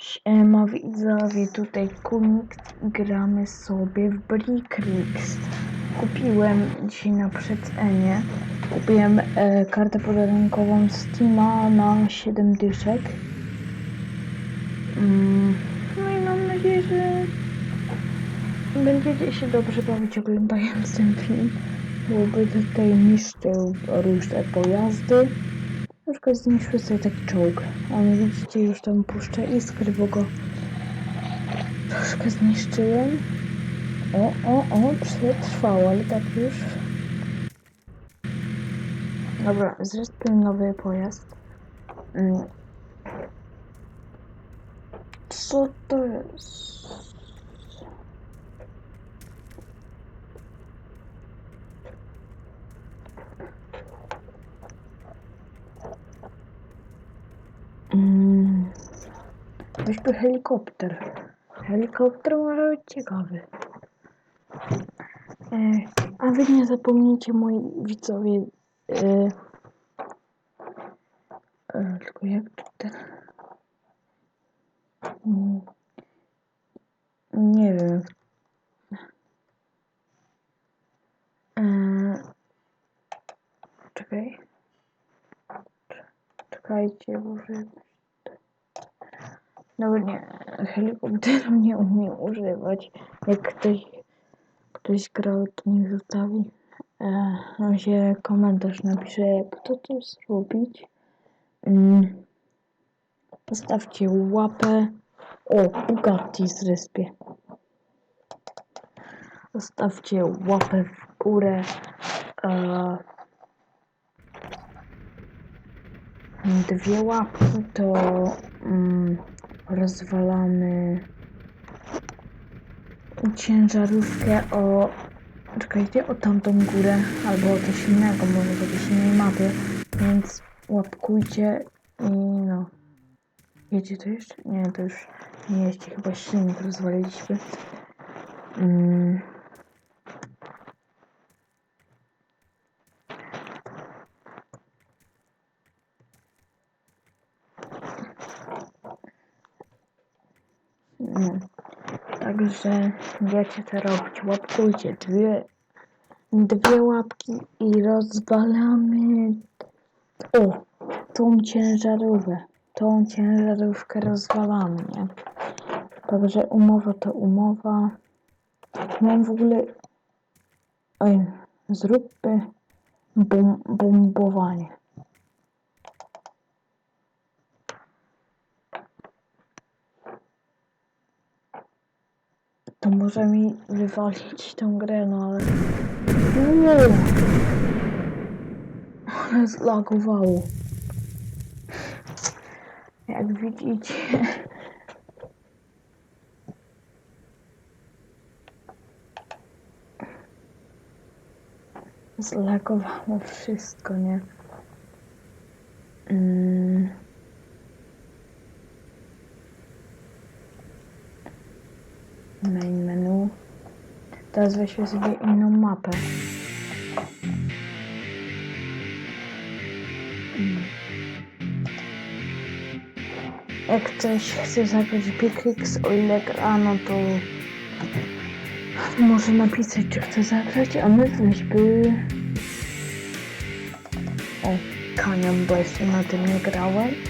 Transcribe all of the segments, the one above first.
Siema widzowie, tutaj Kunik gramy sobie w Brickrix. Kupiłem dzisiaj na przecenie. Kupiłem e, kartę podarunkową Steama na 7 dyszek. Mm, no i mam nadzieję, że będziecie się dobrze bawić oglądając ten film. Byłby tutaj niszczył różne pojazdy. Przykład zniszczył sobie taki czołg. On widzicie już tam puszcza iskry, bo go troszkę zniszczyłem. O, o, o, przetrwał, ale tak już. Dobra, zrespię nowy pojazd. Mm. Co to jest? Mm. Helikopter. Helikopter może być ciekawy. E, a wy nie zapomnijcie, moi widzowie. E, e, tylko jak ten. Mm, Nie wiem. E, czekaj. Czekajcie, może. No nie, helikopteru nie umiem używać. Jak ktoś, ktoś grał, to niech zostawi. E, się komentarz napisze, jak to to zrobić. Mm. Postawcie łapę. O, Bugatti z respie. Zostawcie łapę w górę. E, dwie łapki to mm, rozwalamy ciężarówkę o czekajcie, o tamtą górę albo o coś innego, może w jakiejś innej mapie, więc łapkujcie i no jedzie to jeszcze? Nie, to już nie jeździ, chyba silnik rozwaliliśmy mm. No. Także wiecie co robić. Łapkujcie dwie, dwie łapki i rozwalamy o, tą ciężarówkę. Tą ciężarówkę rozwalamy, nie? Także umowa to umowa. Mam w ogóle... Oj, zróbmy bom, bombowanie. To może mi wywalić tą grę, no ale... Ale zlagowało. Jak widzicie... Zlagowało wszystko, nie? Mm. Teraz weźmy sobie inną mapę. Mm. Jak ktoś chce zagrać Pickrix, o ile gra, no to może napisać, czy chce zagrać, a my weźmy... O, Kanion, bo jeszcze na tym nie grałem.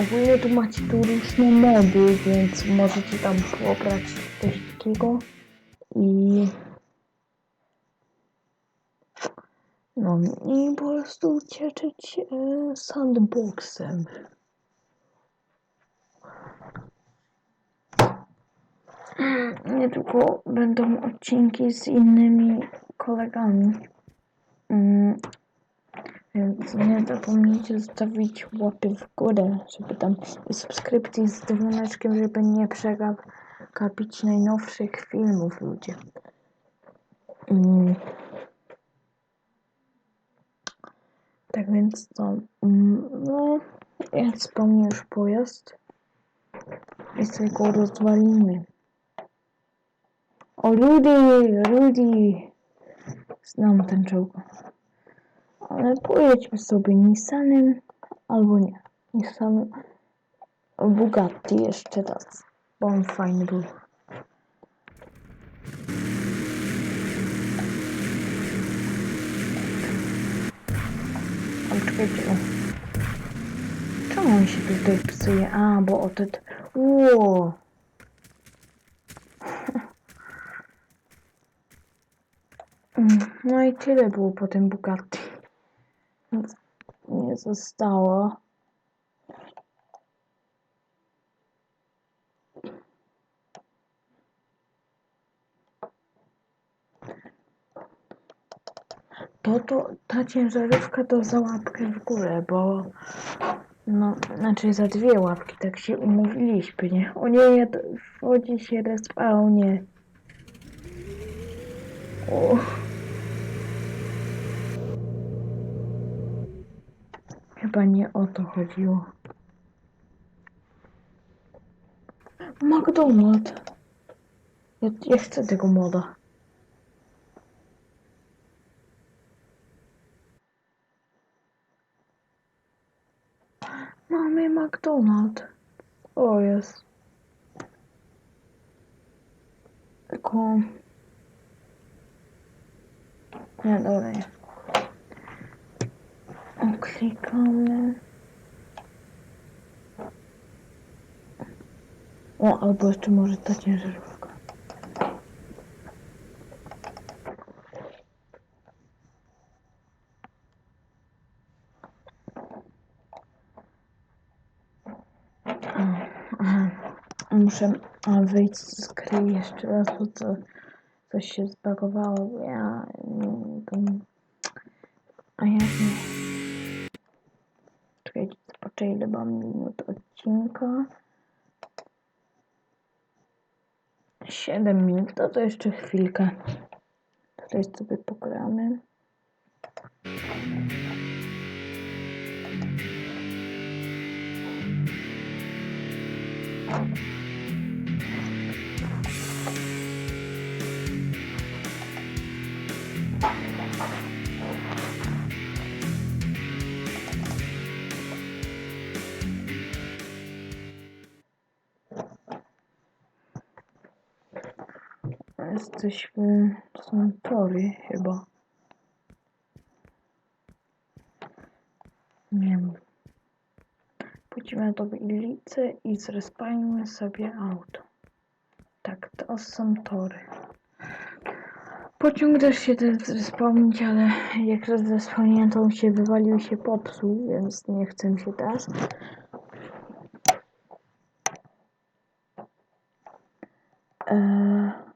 Ogólnie tu macie tu różne mody, więc możecie tam pobrać coś takiego i no i po prostu cieszyć e, sandboxem. Niedługo będą odcinki z innymi kolegami. Mm, Więc nie zapomnijcie zostawić łapy w górę, żeby tam i subskrypcji z dzwoneczkiem, żeby nie przegapić najnowszych filmów ludzie. Mm. Tak więc to, mm, no, jak wspomnę już pojazd, i sobie go rozwalimy. O, Rudy, Rudy! Znam ten czołg. Ale pojedźmy sobie Nissanem Albo nie. Stanę Bugatti jeszcze raz, bo on fajny był. Ale czekajcie, o. Czemu on się tutaj psuje? A, bo o te... Ło! Mm, No i tyle było po tym Bugatti. Nic nie zostało. To, to, ta ciężarówka to za łapkę w górę, bo no, znaczy za dwie łapki, tak się umówiliśmy, nie? O nie, wchodzi się respawnie. O. Chyba nie o to chodziło. McDonald. Ja, ja chcę tego moda. Mamy McDonald. O jest. Tylko... Nie, dobra nie. Klikamy. O, albo jeszcze może ta ciężarówka. Muszę wyjść z gry jeszcze raz, bo to coś się zbagowało. Ja to... A jak nie? Zobaczę ile mam minut odcinka. 7 minut, to to jeszcze chwilkę. Tutaj sobie pogramy. Jesteśmy w Santorii chyba. Nie wiem. Pójdźmy do Ilicy i zrespajmy sobie auto. Tak, to są tory. Pociąg też się ten zrespawnić, ale jak raz zrespawniłem, to on się wywalił się popsuł, więc nie chcę się teraz. Eee...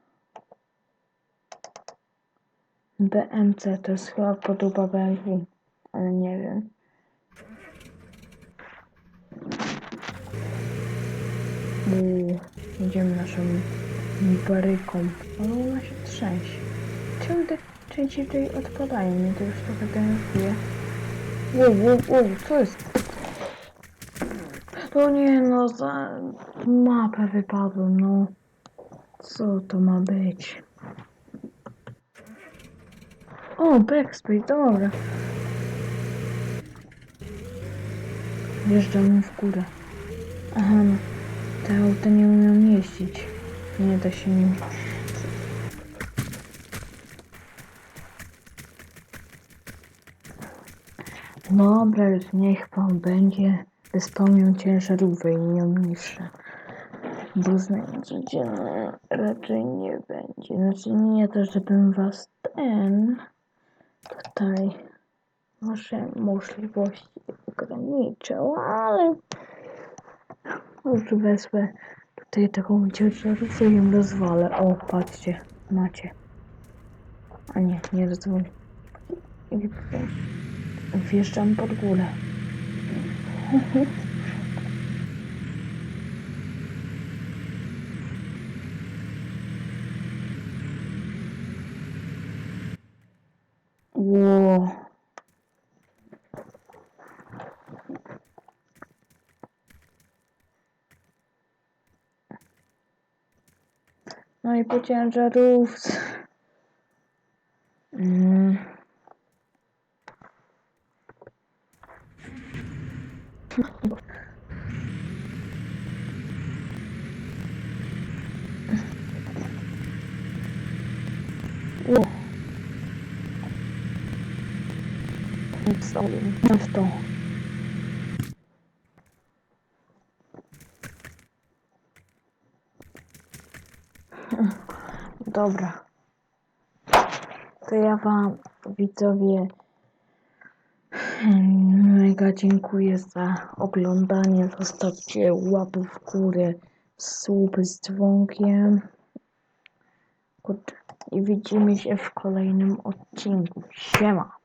BMC to jest chyba podoba BMW, ale nie wiem. Uuu, idziemy naszą baryką. Ale ona się trzęsie. Te części tutaj odpadają? Mnie to już trochę denerwuje. Wow, wow, wow, co jest? To nie no, za mapę wypadłem, no. Co to ma być? O, backspace, dobra. Wjeżdżamy w górę. Aha, no. Te auta nie umieją jeździć. Nie da się nim. Dobra, już niech pan będzie. Wyspełnią ciężarówkę i nią niższe. Bo codzienne raczej nie będzie. Znaczy nie to, żebym was ten tutaj wasze możliwości ograniczał, ale już wezmę tutaj taką ciężarówkę i ją rozwalę. O, patrzcie, macie. A nie, nie rozwalę. Wjeżdżam pod górę. Ło. No i po ciężarówce. Mm. O. Wstałem w to. Dobra. To ja wam widzowie mega dziękuję za oglądanie. Zostawcie łapy w górę, słupy z dzwonkiem. I widzimy się w kolejnym odcinku. Siema.